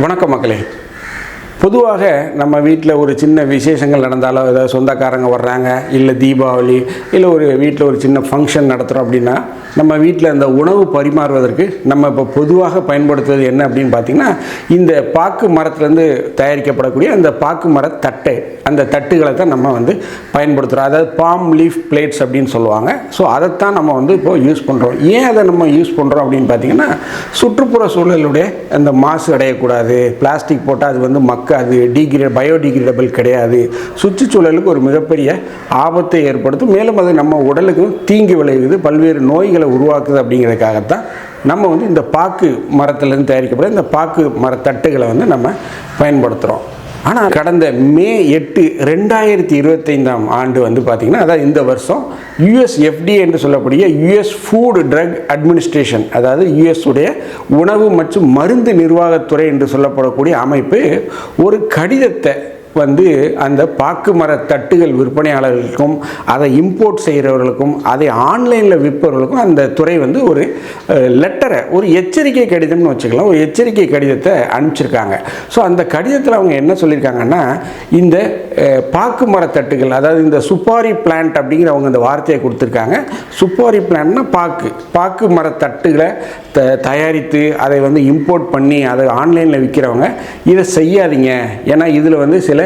வணக்கம் மக்களே. பொதுவாக நம்ம வீட்டில் ஒரு சின்ன விசேஷங்கள் நடந்தாலோ ஏதாவது சொந்தக்காரங்க வர்றாங்க இல்லை தீபாவளி இல்லை ஒரு வீட்டில் ஒரு சின்ன ஃபங்க்ஷன் நடத்துகிறோம் அப்படின்னா நம்ம வீட்டில் அந்த உணவு பரிமாறுவதற்கு நம்ம இப்போ பொதுவாக பயன்படுத்துவது என்ன அப்படின்னு பார்த்தீங்கன்னா இந்த பாக்கு மரத்துலேருந்து தயாரிக்கப்படக்கூடிய அந்த பாக்கு மர தட்டை அந்த தட்டுகளை தான் நம்ம வந்து பயன்படுத்துகிறோம் அதாவது பாம் லீஃப் பிளேட்ஸ் அப்படின்னு சொல்லுவாங்க. ஸோ அதைத்தான் நம்ம வந்து இப்போது யூஸ் பண்ணுறோம் ஏன் அதை நம்ம யூஸ் பண்ணுறோம் அப்படின்னு பார்த்தீங்கன்னா சுற்றுப்புற சூழலுடைய அந்த மாசு அடையக்கூடாது. பிளாஸ்டிக் போட்டால் அது வந்து மக் மக்காது டிகிரே பயோடிகிரேடபிள் கிடையாது. சுற்றுச்சூழலுக்கு ஒரு மிகப்பெரிய ஆபத்தை ஏற்படுத்தும். மேலும் அது நம்ம உடலுக்கும் தீங்கு விளைவுது பல்வேறு நோய்களை உருவாக்குது அப்படிங்கிறதுக்காகத்தான் நம்ம வந்து இந்த பாக்கு மரத்துலேருந்து தயாரிக்கப்பட்ட இந்த பாக்கு மரத்தட்டுகளை வந்து நம்ம பயன்படுத்துகிறோம் ஆனால் கடந்த மே எட்டு ரெண்டாயிரத்தி இருபத்தைந்தாம் ஆண்டு வந்து பார்த்திங்கன்னா அதாவது இந்த வருஷம் யுஎஸ் எஃப்டி என்று சொல்லக்கூடிய யுஎஸ் ஃபுட் ட்ரக் அட்மினிஸ்ட்ரேஷன் அதாவது யுஎஸ் உடைய உணவு மற்றும் மருந்து நிர்வாகத்துறை என்று சொல்லப்படக்கூடிய அமைப்பு ஒரு கடிதத்தை வந்து அந்த பாக்கு மர தட்டுகள் விற்பனையாளர்களுக்கும் அதை இம்போர்ட் செய்கிறவர்களுக்கும் அதை ஆன்லைனில் விற்பவர்களுக்கும் அந்த துறை வந்து ஒரு லெட்டரை ஒரு எச்சரிக்கை கடிதம்னு வச்சுக்கலாம். ஒரு எச்சரிக்கை கடிதத்தை அனுப்பிச்சிருக்காங்க. ஸோ அந்த கடிதத்தில் அவங்க என்ன சொல்லியிருக்காங்கன்னா இந்த பாக்கு மர தட்டுகள் அதாவது இந்த சுப்பாரி பிளான்ட் அப்படிங்கிற அவங்க இந்த வார்த்தையை கொடுத்துருக்காங்க. சுப்பாரி பிளான்ட்னா பாக்கு. பாக்கு மர தட்டுகளை த தயாரித்து அதை வந்து இம்போர்ட் பண்ணி அதை ஆன்லைனில் விற்கிறவங்க இதை செய்யாதீங்க. ஏன்னா இதில் வந்து சில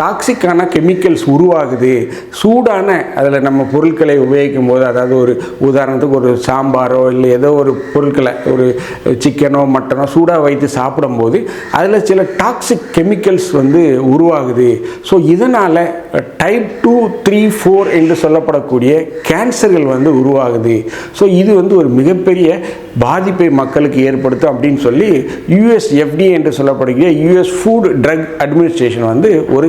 டாக்ஸிக்கான கெமிக்கல்ஸ் உருவாகுது. சூடான அதில் நம்ம பொருட்களை உபயோகிக்கும் போது அதாவது ஒரு உதாரணத்துக்கு ஒரு சாம்பாரோ இல்லை ஏதோ ஒரு பொருட்களை ஒரு சிக்கனோ மட்டனோ சூடாக வைத்து சாப்பிடும்போது அதில் சில டாக்ஸிக் கெமிக்கல்ஸ் வந்து உருவாகுது. ஸோ இதனால் டைப் டூ த்ரீ ஃபோர் என்று சொல்லப்படக்கூடிய கேன்சர்கள் வந்து உருவாகுது. ஸோ இது வந்து ஒரு மிகப்பெரிய பாதிப்பை மக்களுக்கு ஏற்படுத்தும் அப்படின்னு சொல்லி யூஎஸ் எஃப்டி என்று சொல்லப்படுகிற யூஎஸ் ஃபுட் ட்ரக் அட்மினிஸ்ட்ரேஷன் வந்து ஒரு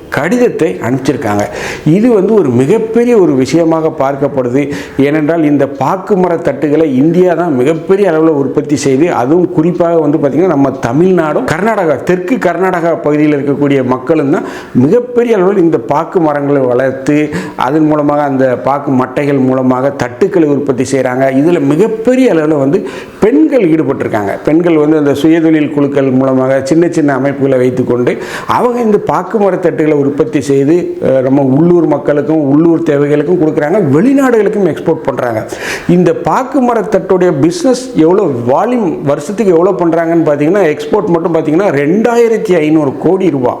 கடிதத்தை அனுப்பிச்சிருக்காங்க. இது வந்து ஒரு மிகப்பெரிய ஒரு விஷயமாக பார்க்கப்படுது. ஏனென்றால் இந்த பாக்குமர தட்டுகளை இந்தியா தான் மிகப்பெரிய அளவில் உற்பத்தி செய்து அதுவும் குறிப்பாக வந்து பார்த்திங்கன்னா நம்ம தமிழ்நாடும் கர்நாடகா தெற்கு கர்நாடகா பகுதியில் இருக்கக்கூடிய மக்களும் தான் மிகப்பெரிய அளவில் இந்த பாக்கு மரங்களை வளர்த்து அதன் மூலமாக அந்த பாக்கு மட்டைகள் மூலமாக தட்டுக்களை உற்பத்தி செய்கிறாங்க இதில் மிகப்பெரிய அளவில் வந்து பெண்கள் ஈடுபட்டிருக்காங்க. பெண்கள் வந்து அந்த சுயதொழில் குழுக்கள் மூலமாக சின்ன சின்ன அமைப்புகளை வைத்துக்கொண்டு அவங்க இந்த பாக்கு மரத்தட்டுகளை உற்பத்தி செய்து நம்ம உள்ளூர் மக்களுக்கும் உள்ளூர் தேவைகளுக்கும் கொடுக்குறாங்க வெளிநாடுகளுக்கும் எக்ஸ்போர்ட் பண்ணுறாங்க இந்த பாக்கு மரத்தட்டுடைய பிஸ்னஸ் எவ்வளோ வால்யூம் வருஷத்துக்கு எவ்வளோ பண்ணுறாங்கன்னு பார்த்தீங்கன்னா எக்ஸ்போர்ட் மட்டும் பார்த்தீங்கன்னா ரெண்டாயிரத்தி ஐநூறு கோடி ரூபா.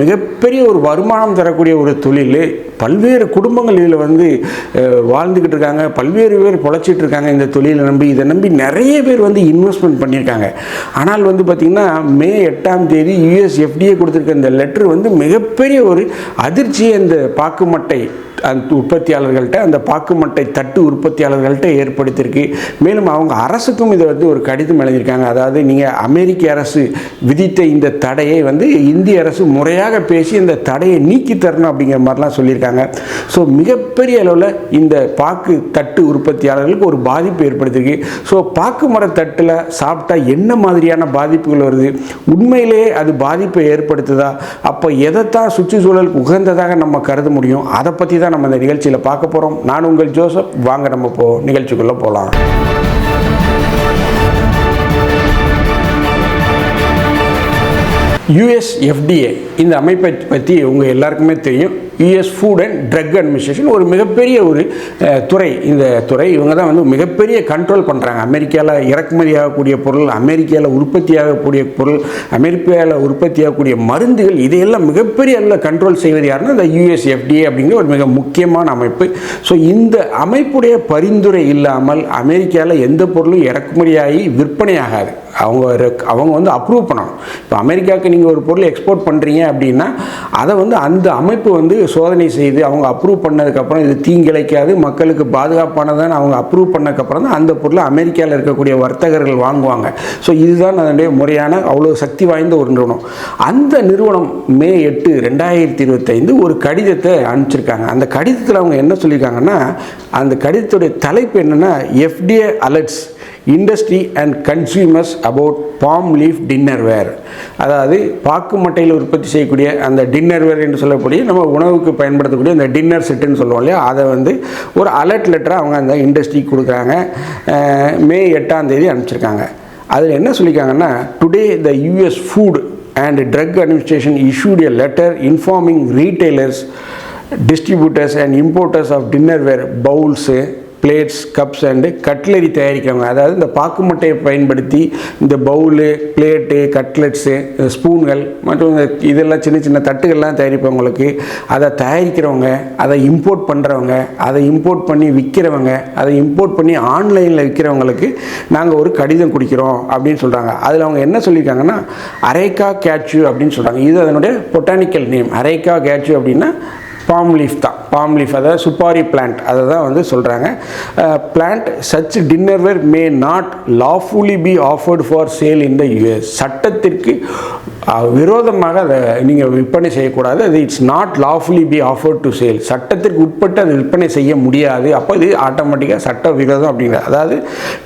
மிகப்பெரிய ஒரு வருமானம் தரக்கூடிய ஒரு தொழில். பல்வேறு குடும்பங்கள் இதில் வந்து வாழ்ந்துக்கிட்டு இருக்காங்க. பல்வேறு பேர் பொழைச்சிட்டு இருக்காங்க இந்த தொழிலை நம்பி. இதை நம்பி நிறைய பேர் வந்து இன்வெஸ்ட்மெண்ட் பண்ணியிருக்காங்க. ஆனால் வந்து பார்த்திங்கன்னா மே எட்டாம் தேதி யூஎஸ் எஃப்டிஏ கொடுத்துருக்க இந்த லெட்ரு வந்து மிகப்பெரிய ஒரு அதிர்ச்சியை இந்த பாக்குமட்டை அந்த உற்பத்தியாளர்கள்ட்ட அந்த பாக்குமட்டை தட்டு உற்பத்தியாளர்கள்ட்ட ஏற்படுத்தியிருக்கு. மேலும் அவங்க அரசுக்கும் இதை வந்து ஒரு கடிதம் எழுதியிருக்காங்க. அதாவது நீங்கள் அமெரிக்க அரசு விதித்த இந்த தடையை வந்து இந்திய அரசு முறையாக பேசி இந்த தடையை நீக்கி தரணும் அப்படிங்கிற மாதிரிலாம் சொல்லியிருக்காங்க. ஸோ மிகப்பெரிய அளவில் இந்த பாக்கு தட்டு உற்பத்தியாளர்களுக்கு ஒரு பாதிப்பு ஏற்படுத்தியிருக்கு. ஸோ பாக்கு மர தட்டில் சாப்பிட்டா என்ன மாதிரியான பாதிப்புகள் வருது? உண்மையிலேயே அது பாதிப்பை ஏற்படுத்துதா? அப்போ எதைத்தான் சுற்றுச்சூழலுக்கு உகந்ததாக நம்ம கருத முடியும். அதை பற்றி தான் நம்ம இந்த நிகழ்ச்சியில் பார்க்க போகிறோம் நான் உங்கள் ஜோசப். வாங்க நம்ம போ நிகழ்ச்சிக்குள்ளே போகலாம் யுஎஸ் எஃப்டிஏ இந்த அமைப்பை பற்றி உங்கள் எல்லாருக்குமே தெரியும். US food and drug administration ஒரு மிகப்பெரிய ஒரு துறை. இந்த துறை இவங்க தான் வந்து மிகப்பெரிய கண்ட்ரோல் பண்ணுறாங்க அமெரிக்காவில் இறக்குமதி ஆகக்கூடிய பொருள் அமெரிக்காவில் உற்பத்தி ஆகக்கூடிய பொருள் அமெரிக்காவில் உற்பத்தி ஆகக்கூடிய மருந்துகள் இதையெல்லாம் மிகப்பெரிய அளவில் கண்ட்ரோல் செய்வது யாருன்னா இந்த யுஎஸ் எஃப்டிஏ அப்படிங்கிற ஒரு மிக முக்கியமான அமைப்பு. ஸோ இந்த அமைப்புடைய பரிந்துரை இல்லாமல் அமெரிக்காவில் எந்த பொருளும் இறக்குமதியாகி விற்பனையாகாது அவங்க அவங்க வந்து அப்ரூவ் பண்ணணும். இப்போ அமெரிக்காவுக்கு நீங்கள் ஒரு பொருள் எக்ஸ்போர்ட் பண்ணுறீங்க அப்படின்னா அதை வந்து அந்த அமைப்பு வந்து சோதனை செய்து அவங்க அப்ரூவ் பண்ணதுக்கப்புறம் இது தீங்கிழைக்காது மக்களுக்கு பாதுகாப்பானதான் அவங்க அப்ரூவ் பண்ணக்கப்புறம் தான் அந்த பொருளை அமெரிக்காவில் இருக்கக்கூடிய வர்த்தகர்கள் வாங்குவாங்க. ஸோ இதுதான் அதனுடைய முறையான அவ்வளோ சக்தி வாய்ந்த ஒரு நிறுவனம். அந்த நிறுவனம் மே எட்டு ரெண்டாயிரத்தி இருபத்தைந்து ஒரு கடிதத்தை அனுப்பிச்சிருக்காங்க. அந்த கடிதத்தில் அவங்க என்ன சொல்லியிருக்காங்கன்னா அந்த கடிதத்துடைய தலைப்பு என்னென்னா FDA alerts industry and consumers about palm leaf dinnerware அதாவது பாக்கு மட்டையில் உற்பத்தி செய்யக்கூடிய அந்த டின்னர் வேர் என்று சொல்லக்கூடிய நம்ம உணவுக்கு பயன்படுத்தக்கூடிய அந்த டின்னர் செட்டுன்னு சொல்லுவோம் இல்லையா? அதை வந்து ஒரு அலர்ட் லெட்டரை அவங்க அந்த இண்டஸ்ட்ரிக்கு கொடுக்குறாங்க. மே எட்டாம் தேதி அனுப்பிச்சிருக்காங்க. அதில் என்ன சொல்லியிருக்காங்கன்னா today the US food and drug administration issued a letter informing retailers distributors and importers of dinnerware bowls plates cups and cutlery தயாரிக்கிறவங்க அதாவது இந்த பாக்கு முட்டையை பயன்படுத்தி இந்த பவுலு பிளேட்டு கட்லெட்ஸு ஸ்பூன்கள் மற்றும் இந்த இதெல்லாம் சின்ன சின்ன தட்டுகள்லாம் தயாரிப்பவங்களுக்கு அதை தயாரிக்கிறவங்க அதை இம்போர்ட் பண்ணுறவங்க அதை இம்போர்ட் பண்ணி விற்கிறவங்க அதை இம்போர்ட் பண்ணி ஆன்லைனில் விற்கிறவங்களுக்கு நாங்கள் ஒரு கடிதம் கொடுக்கிறோம் அப்படின்னு சொல்கிறாங்க அதில் அவங்க என்ன சொல்லியிருக்காங்கன்னா அரேக்கா கேட்சு அப்படின்னு சொல்கிறாங்க இது அதனுடைய பொட்டானிக்கல் நேம் அரேக்கா கேட்சு அப்படின்னா பாம் லீஃப் தான். பாம் லீஃப் அதாவது சுப்பாரி பிளான்ட் அதை தான் வந்து சொல்கிறாங்க plant such dinnerware may not lawfully be offered for sale in the US சட்டத்திற்கு விரோதமாக அதை நீங்கள் விற்பனை செய்யக்கூடாது. அது it's not lawfully be offered to sale சட்டத்திற்கு உட்பட்டு அதை விற்பனை செய்ய முடியாது. அப்போ இது ஆட்டோமேட்டிக்காக சட்ட விரோதம் அப்படிங்கிறது அதாவது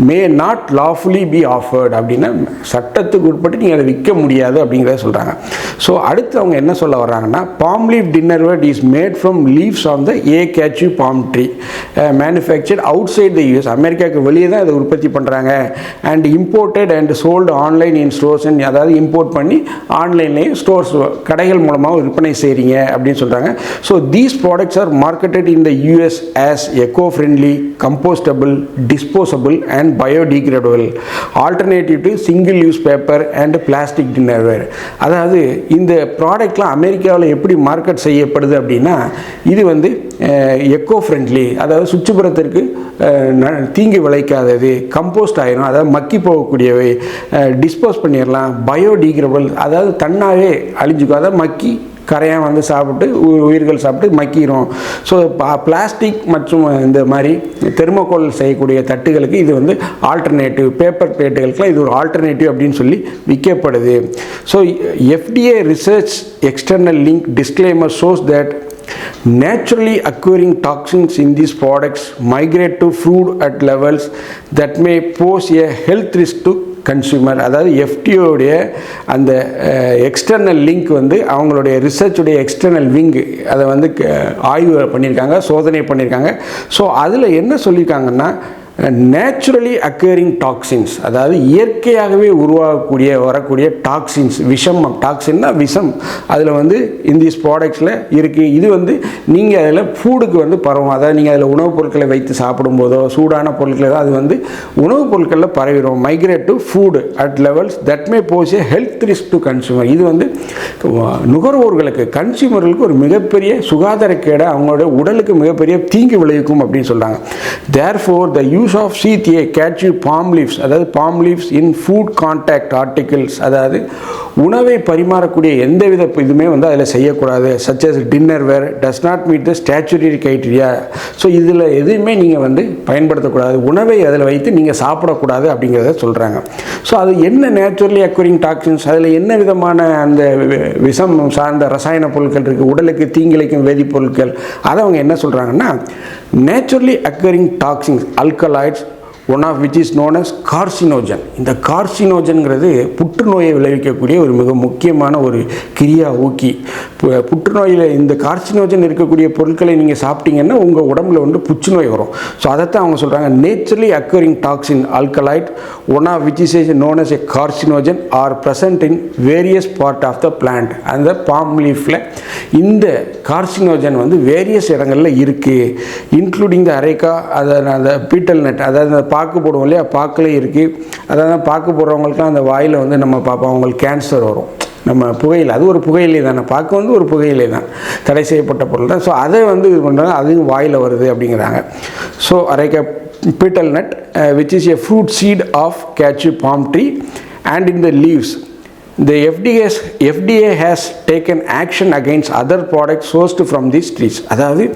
may not lawfully be offered அப்படின்னா சட்டத்துக்கு உட்பட்டு நீங்கள் அதை விற்க முடியாது அப்படிங்கிறத சொல்கிறாங்க ஸோ அடுத்து அவங்க என்ன சொல்ல வர்றாங்கன்னா palm leaf dinnerware is made from leaves on the a catechu palm tree manufactured outside the US அமெரிக்காவுக்கு வெளியே தான் இதை உற்பத்தி பண்ணுறாங்க and imported and sold online in stores அதாவது இம்போர்ட் பண்ணி ஆன்லைன்லேயும் ஸ்டோர்ஸ் கடைகள் மூலமாக விற்பனை செய்கிறீங்க அப்படின்னு சொல்கிறாங்க so these products are marketed in the US as eco friendly compostable disposable and biodegradable alternative to single use paper and plastic dinnerware அதாவது இந்த ப்ராடக்ட்லாம் அமெரிக்காவில் எப்படி மார்க்கெட் செய்யப்படுது அப்படின்னா இது வந்து எக்கோ ஃப்ரெண்ட்லி அதாவது சுற்றுப்புறத்திற்கு ந- தீங்கு விளைக்காதது கம்போஸ்ட் ஆயிரும் அதாவது மக்கி போகக்கூடியவை டிஸ்போஸ் பண்ணிடலாம் பயோடிகிரபிள் அதாவது தன்னாவே அழிஞ்சுக்கும் அதாவது மக்கி கரையாக வந்து சாப்பிட்டு உ- உயிர்கள் சாப்பிட்டு மக்கிரும். ஸோ பிளாஸ்டிக் மற்றும் இந்த மாதிரி தெர்மோகோல் செய்யக்கூடிய தட்டுகளுக்கு இது வந்து ஆல்டர்னேட்டிவ் பேப்பர் பிளேட்டுகளுக்குலாம் இது ஒரு ஆல்டர்னேட்டிவ் அப்படின்னு சொல்லி விற்கப்படுது so FDA research external link disclaimer shows that naturally occurring toxins in these products migrate to food at levels that may pose a health risk to consumer அதாவது எஃப்டிஓடைய அந்த எக்ஸ்டர்னல் லிங்க் வந்து அவங்களுடைய ரிசர்ச்சுடைய external wing அதை வந்து க- ஆய்வு பண்ணியிருக்காங்க சோதனை பண்ணியிருக்காங்க ஸோ அதில் என்ன சொல்லியிருக்காங்கன்னா நேச்சுரலி அக்கேரிங் டாக்ஸின்ஸ் அதாவது இயற்கையாகவே உருவாகக்கூடிய வரக்கூடிய டாக்ஸின்ஸ் விஷம் டாக்ஸின்னா விஷம். அதில் வந்து இந்த ப்ராடக்ட்ஸில் இருக்குது இது வந்து நீங்கள் அதில் ஃபூடுக்கு வந்து பரவும். அதாவது நீங்கள் அதில் உணவுப் பொருட்களை வைத்து சாப்பிடும்போதோ சூடான பொருட்களை அது வந்து உணவுப் பொருட்களில் பரவிடும் migrate to food at levels that may pose a health risk to consumer இது வந்து நுகர்வோர்களுக்கு கன்சியூமர்களுக்கு ஒரு மிகப்பெரிய சுகாதார கேடை அவங்களோட உடலுக்கு மிகப்பெரிய தீங்கு விளைவிக்கும் அப்படின்னு சொல்கிறாங்க தேர் ஃபோர் த யூஸ் ஆஃப் சிடிஏ கேட்சி பாம் லீவ்ஸ் அதாவது palm leaves in food contact articles அதாவது உணவை பரிமாறக்கூடிய எந்தவித இதுவுமே வந்து அதில் செய்யக்கூடாது. Such as dinnerware does not meet the statutory criteria so இதில் எதுவுமே நீங்கள் வந்து பயன்படுத்தக்கூடாது. உணவை அதில் வைத்து நீங்கள் சாப்பிடக்கூடாது அப்படிங்கிறத சொல்கிறாங்க ஸோ அது என்ன நேச்சுரலி அக்வரிங் டாக்ஸின்ஸ் அதில் என்ன விதமான அந்த விஷம் சார்ந்த ரசாயன பொருட்கள் இருக்குது உடலுக்கு தீங்கிழைக்கும் வேதிப்பொருட்கள். அதை அவங்க என்ன சொல்கிறாங்கன்னா naturally occurring toxins alkaloids one of which is known as carcinogen இந்த கார்சினோஜன்கிறது புற்றுநோயை விளைவிக்கக்கூடிய ஒரு மிக முக்கியமான ஒரு கிரியா ஊக்கி. பு- புற்றுநோயில் இந்த கார்சினோஜன் இருக்கக்கூடிய பொருட்களை நீங்கள் சாப்பிட்டீங்கன்னா உங்கள் உடம்புல வந்து புற்றுநோய் வரும். ஸோ அதைத்தான் அவங்க சொல்கிறாங்க naturally occurring toxin alkaloid one of which is known as a carcinogen are present in various part of the plant அந்த பாம் லீஃபில் இந்த கார்சினோஜன் வந்து வேரியஸ் இடங்களில் இருக்குது இன்க்ளூடிங் த அரைக்கா அதை அந்த பீட்டல் நட் அதாவது அந்த பாக்கு போடுவோம் இல்லையா? பாக்கில் இருக்குது அதாவது பாக்கு போடுறவங்களுக்குலாம் அந்த வாயில் வந்து நம்ம பார்ப்போம் அவங்களுக்கு கேன்சர் வரும். நம்ம புகையில் அது ஒரு புகையிலே தானே. பாக்கு வந்து ஒரு புகையிலே தான். தடை செய்யப்பட்ட பொருள் தான். ஸோ அதை வந்து இது பண்ணுறாங்க அதுவும் வாயில் வருது அப்படிங்கிறாங்க. So areca betel nut which is a fruit seed of catechu palm tree and in the leaves The FDA, FDA has taken action against other products sourced from these trees. அதாவது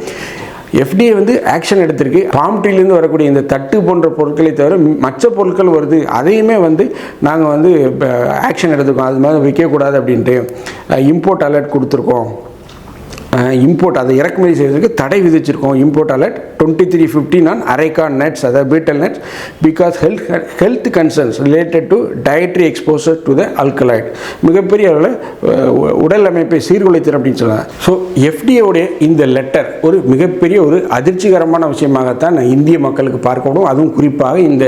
FDA வந்து action எடுத்திருக்கு. Palm ட்ரீலேருந்து வரக்கூடிய இந்த தட்டு போன்ற பொருட்களை தவிர மற்ற பொருட்கள் வருது. அதையுமே வந்து நாங்கள் வந்து ஆக்ஷன் எடுத்துக்கோம். அது மாதிரி விற்கக்கூடாது அப்படின்ட்டு இம்போர்ட் அலர்ட் கொடுத்துருக்கோம். இம்போர்ட் அதை இறக்குமதி செய்வதற்கு தடை விதிச்சிருக்கோம். Import alert twenty three fifteen on areca nuts அதாவது betel nuts because health health concerns related to dietary exposure to the alkaloid மிகப்பெரிய அளவில் உடல் அமைப்பை சீர்குலைத்தர் அப்படின்னு சொல்லலாம் ஸோ எஃப்டிஏவுடைய இந்த லெட்டர் ஒரு மிகப்பெரிய ஒரு அதிர்ச்சிகரமான விஷயமாகத்தான் இந்திய மக்களுக்கு பார்க்கப்படும். அதுவும் குறிப்பாக இந்த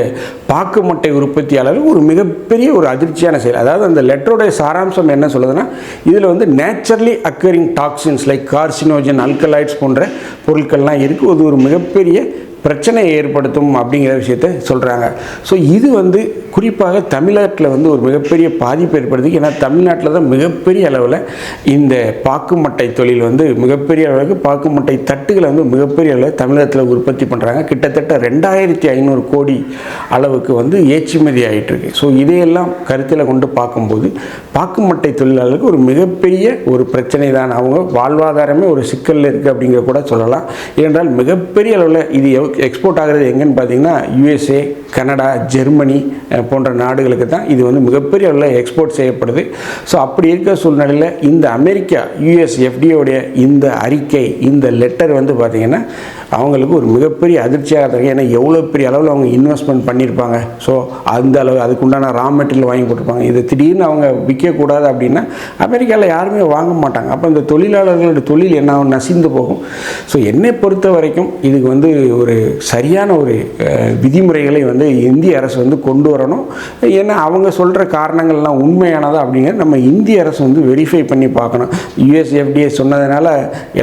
பாக்கு முட்டை உற்பத்தியாளர்கள் ஒரு மிகப்பெரிய ஒரு அதிர்ச்சியான செயல். அதாவது அந்த லெட்டருடைய சாராம்சம் என்ன சொல்லுதுன்னா இதில் வந்து naturally occurring toxins like car carcinogen alkaloids போன்ற பொருட்கள்லாம் இருக்குது அது ஒரு மிகப்பெரிய பிரச்சனையை ஏற்படுத்தும் அப்படிங்கிற விஷயத்த சொல்கிறாங்க ஸோ இது வந்து குறிப்பாக தமிழ்நாட்டில் வந்து ஒரு மிகப்பெரிய பாதிப்பு ஏற்படுது ஏன்னா தமிழ்நாட்டில் தான் மிகப்பெரிய அளவில் இந்த பாக்குமட்டை தொழில் வந்து மிகப்பெரிய அளவுக்கு பாக்குமட்டை தட்டுகளை வந்து மிகப்பெரிய அளவில் தமிழகத்தில் உற்பத்தி பண்ணுறாங்க கிட்டத்தட்ட ரெண்டாயிரத்தி ஐநூறு கோடி அளவுக்கு வந்து ஏற்றுமதி ஆகிட்டு இருக்கு. ஸோ இதையெல்லாம் கருத்தில் கொண்டு பார்க்கும்போது பாக்குமட்டை தொழிலாளர்களுக்கு ஒரு மிகப்பெரிய ஒரு பிரச்சனை தான். அவங்க வாழ்வாதாரமே ஒரு சிக்கலில் இருக்குது அப்படிங்கிற கூட சொல்லலாம். ஏனென்றால் மிகப்பெரிய அளவில் இது எக்ஸ்போர்ட் ஆகிறது எங்கன்னு பார்த்தீங்கன்னா யூஎஸ்ஏ கனடா ஜெர்மனி போன்ற நாடுகளுக்கு தான் இது வந்து மிகப்பெரிய அளவில் எக்ஸ்போர்ட் செய்யப்படுது. ஸோ அப்படி இருக்க சூழ்நிலையில் இந்த அமெரிக்கா யூஎஸ் எஃப்டியோடைய இந்த அறிக்கை இந்த லெட்டர் வந்து பார்த்திங்கன்னா அவங்களுக்கு ஒரு மிகப்பெரிய அதிர்ச்சியாக இருக்கு ஏன்னா எவ்வளோ பெரிய அளவில் அவங்க இன்வெஸ்ட்மெண்ட் பண்ணியிருப்பாங்க. ஸோ அந்த அளவு அதுக்குண்டான ரா மெட்டீரியல் வாங்கி போட்டிருப்பாங்க இது திடீர்னு அவங்க விற்கக்கூடாது அப்படின்னா அமெரிக்காவில் யாருமே வாங்க மாட்டாங்க. அப்போ இந்த தொழிலாளர்களோட தொழில் என்ன ஆகும்? நசிந்து போகும். ஸோ என்னை பொறுத்த வரைக்கும் இதுக்கு வந்து ஒரு சரியான ஒரு விதிமுறைகளை வந்து இந்திய அரசு வந்து கொண்டு வரணும். ஏன்னா அவங்க சொல்கிற காரணங்கள்லாம் உண்மையானதா அப்படிங்கிறது நம்ம இந்திய அரசு வந்து வெரிஃபை பண்ணி பார்க்கணும். யுஎஸ்எஃப்டிஏ சொன்னதுனால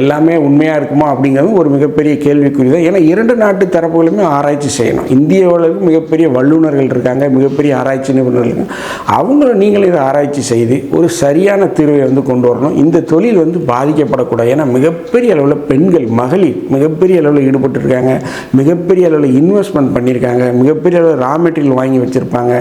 எல்லாமே உண்மையாக இருக்குமா அப்படிங்கிறது ஒரு மிகப்பெரிய கேள்வி. தான் ஏன்னா இரண்டு நாட்டு தரப்புகளுமே ஆராய்ச்சி செய்யணும். இந்தியாவில் மிகப்பெரிய வல்லுநர்கள் இருக்காங்க மிகப்பெரிய ஆராய்ச்சி நிபுணர்கள் இருக்காங்க. அவங்களும் நீங்கள் இதை ஆராய்ச்சி செய்து ஒரு சரியான தீர்வை வந்து கொண்டு வரணும். இந்த தொழில் வந்து பாதிக்கப்படக்கூடாது. ஏன்னா மிகப்பெரிய அளவில் பெண்கள் மகளிர் மிகப்பெரிய அளவில் ஈடுபட்டிருக்காங்க. மிகப்பெரிய அளவில் இன்வெஸ்ட்மெண்ட் பண்ணியிருக்காங்க. மிகப்பெரிய அளவில் ரா மெட்டீரியல் வாங்கி வச்சுருப்பாங்க.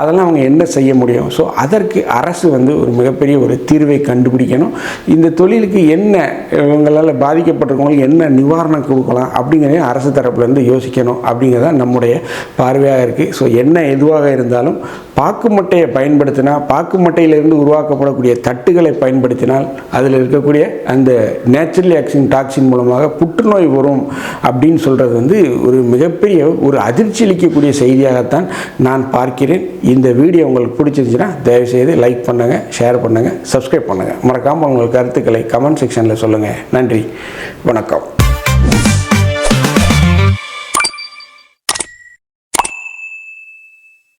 அதெல்லாம் அவங்க என்ன செய்ய முடியும்? ஸோ அதற்கு அரசு வந்து ஒரு மிகப்பெரிய ஒரு தீர்வை கண்டுபிடிக்கணும். இந்த தொழிலுக்கு என்ன இவங்களால் பாதிக்கப்பட்டிருக்கவங்களுக்கு என்ன நிவாரணம் கொடுக்கணும் கொடுக்கலாம் அப்படிங்கிறத அரசு தரப்புலேருந்து யோசிக்கணும். அப்படிங்கிறத நம்முடைய பார்வையாக இருக்குது ஸோ என்ன எதுவாக இருந்தாலும் பாக்கு மட்டையை பயன்படுத்தினா பாக்கு மட்டையிலிருந்து உருவாக்கப்படக்கூடிய தட்டுகளை பயன்படுத்தினால் அதில் இருக்கக்கூடிய அந்த நேச்சுரலி ஆக்சின் டாக்ஸின் மூலமாக புற்றுநோய் வரும் அப்படின்னு சொல்கிறது வந்து ஒரு மிகப்பெரிய ஒரு அதிர்ச்சி அளிக்கக்கூடிய செய்தியாகத்தான் நான் பார்க்கிறேன். இந்த வீடியோ உங்களுக்கு பிடிச்சிருந்துச்சுன்னா தயவுசெய்து லைக் பண்ணுங்கள் ஷேர் பண்ணுங்கள் சப்ஸ்கிரைப் பண்ணுங்கள் மறக்காமல் உங்கள் கருத்துக்களை கமெண்ட் செக்ஷனில் சொல்லுங்கள் நன்றி. வணக்கம்.